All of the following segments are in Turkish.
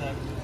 that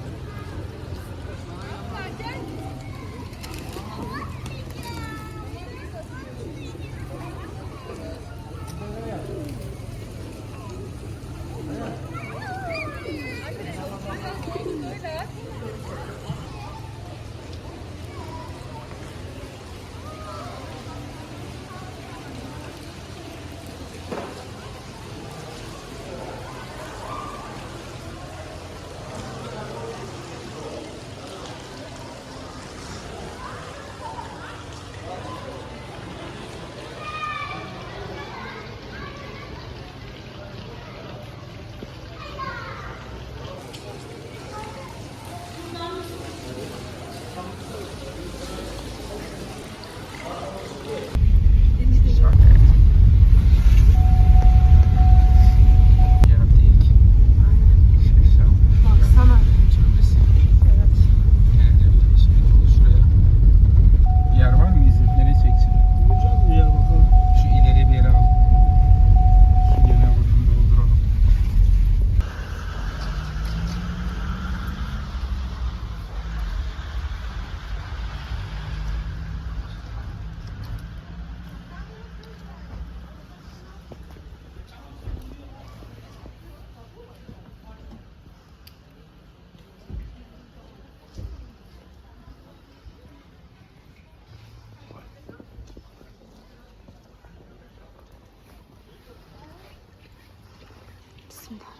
하겠습니다.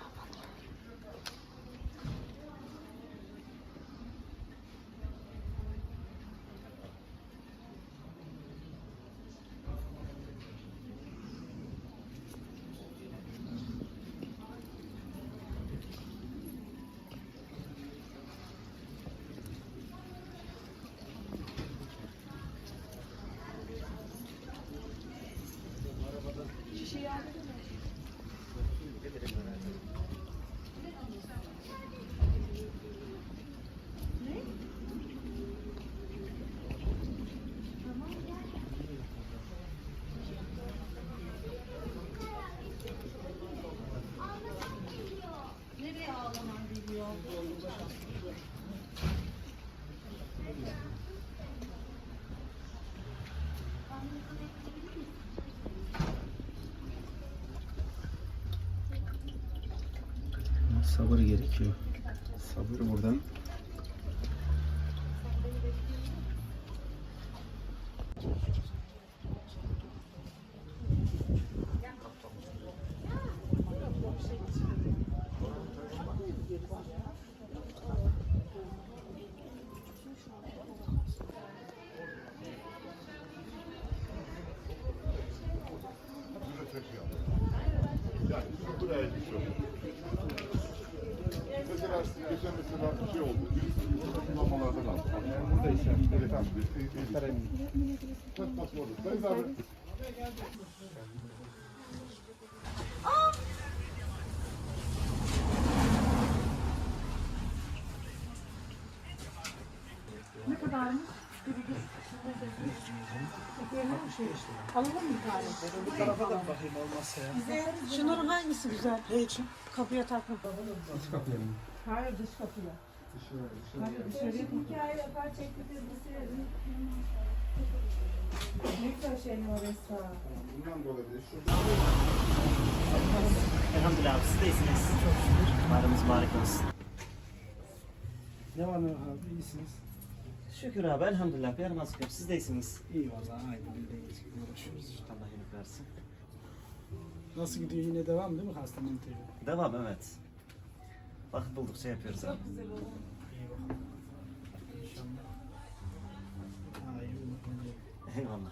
Sabır gerekiyor. Sabır buradan. Mesela geçen mesela bir şey oldu. Birisi kullanmalardan aldı. Burada ise evet abi. Pas pas oldu. Sayın abi. Ne kadarmış? Alalım mı bir tane? Bu tarafa da bakayım olmazsa ya. Şunların hangisi güzel? Ne için? Kapıya takma. İç kapıya mı? Hayır dış kapıya. Hayır dışarıya Hikaye yapar çekti dizisi. Ne güzel şey mi orası? Bundan da olabilir. Elhamdülillah abi siz de iyisiniz. Çok şükür. Bayramınız mübarek olsun. Ne var ne yok abi iyisiniz. Şükür abi elhamdülillah. Bir yaramaz şükür. Siz de iyisiniz. İyi valla aynı bildiğiniz gibi uğraşıyoruz. Allah iyilik versin. Nasıl gidiyor yine devam değil mi hasta mantığı? Devam evet. Vakit buldukça yapıyoruz abi. İyi bakalım. İnşallah. Daha iyi olur. Eyvallah.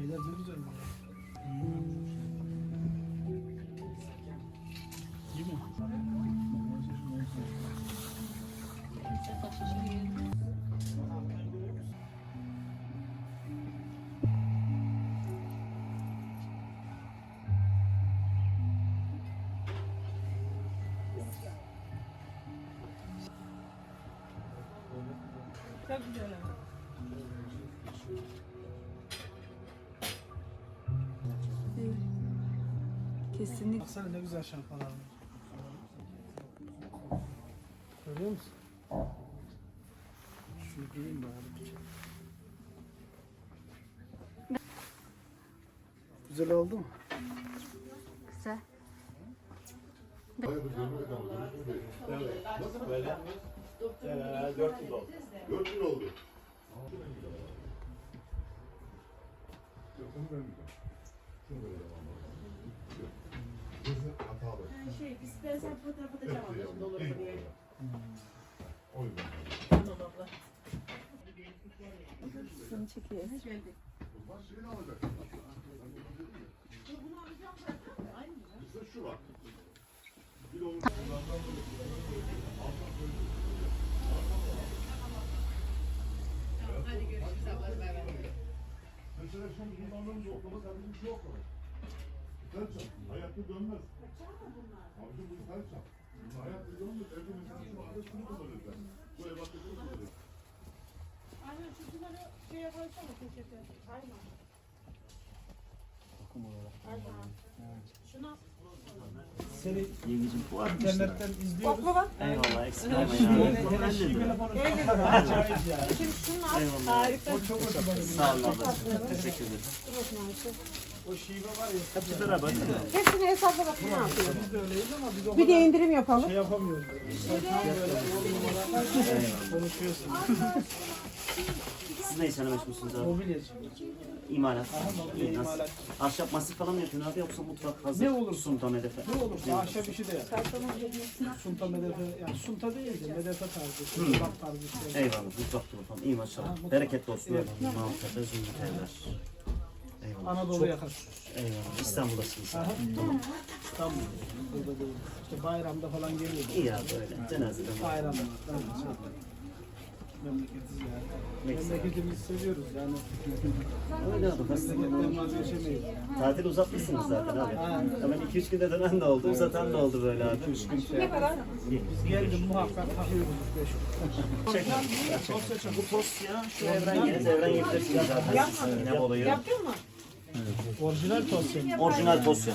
Çaylar ne güzel bu. Değil mi? Çok güzel. Kesinlikle. Baksana ne güzel şampuan almış. Görüyor musun? Şunu giyeyim bari. Güzel oldu mu? Güzel. Nasıl böyle? Ee, 4 yıl oldu. 4 yıl oldu. Hatalı. Biz ben sen fotoğrafı da çamadım. Olur mu diye. O yüzden. Seni çekiyor. Bundan şeyini alacak. Bizde şu var. Bir de onu Mesela şimdi kullandığımız oklama kardeşim şu oklama. Tel çap. Hayatta dönmez. Abicim bu tel çap. Bunun hayatta dönmez. Evde mesela şu anda şunu kullanırlar. Bu şunu kullanırlar. Aynen şu bunları şeye koysana poşete. Aynen. Şuna Seni Yengecim bu internetten izliyoruz. Baklava. Eyvallah eksik olmayın abi. Hele şive telefonu acayip ya. Şimdi. Eyvallah. Harika. O çok gidiyor. Sağ olun ablacığım. Teşekkür ederim. O şive var ya. Hepsi beraber değil mi? Hepsini hesapla bak ne yapıyor. Biz de öyleyiz ama biz o Bir de indirim yapalım. şey yapamıyoruz. Sen tam böyle konuşuyorsun. Siz ne işle meşgulsünüz abi? Mobilyacı. İmalat. İyi, nasıl? imalat. Ahşap masif falan mı yapıyorsun abi yoksa mutfak hazır? Ne olur. Sunta medefe. Ne olursa ahşap işi de yapar. Sunta medefe, yani sunta değil de medefe tarzı, Hı. sulap tarzı şey. Eyvallah mutfak dolu falan. İyi maşallah. Bereketli olsun. Evet. Maltepe, zümrüt evler. Eyvallah. Anadolu Çok- yakası. Eyvallah. İstanbul'dasınız. Aha. Tamam. Burada değil. İşte bayramda falan geliyoruz. İyi abi öyle. Cenazeden. Bayramda. Tamam. Memleketiz yani. Güzel. Memleketimizi seviyoruz yani. Öyle abi. Memleketten vazgeçemeyiz. Tatil uzatmışsınız zaten abi. Hemen 2-3 günde dönen de oldu, uzatan da oldu böyle abi. 3 gün şey Ne kadar? Biz geldim muhakkak takıyoruz 5 Çek. Bu tost ya, şu evren yeriz, evren yiyebilirsiniz zaten. Siz yine olayı. Yaptın mı? Orijinal tost yani. Orijinal tost ya.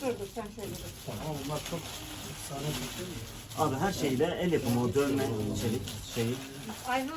Dur dur sen şöyle dur. Ama bunlar çok efsane bir şey. Abi her şeyle el yapımı, o dövme, çelik şeyi. Ayhan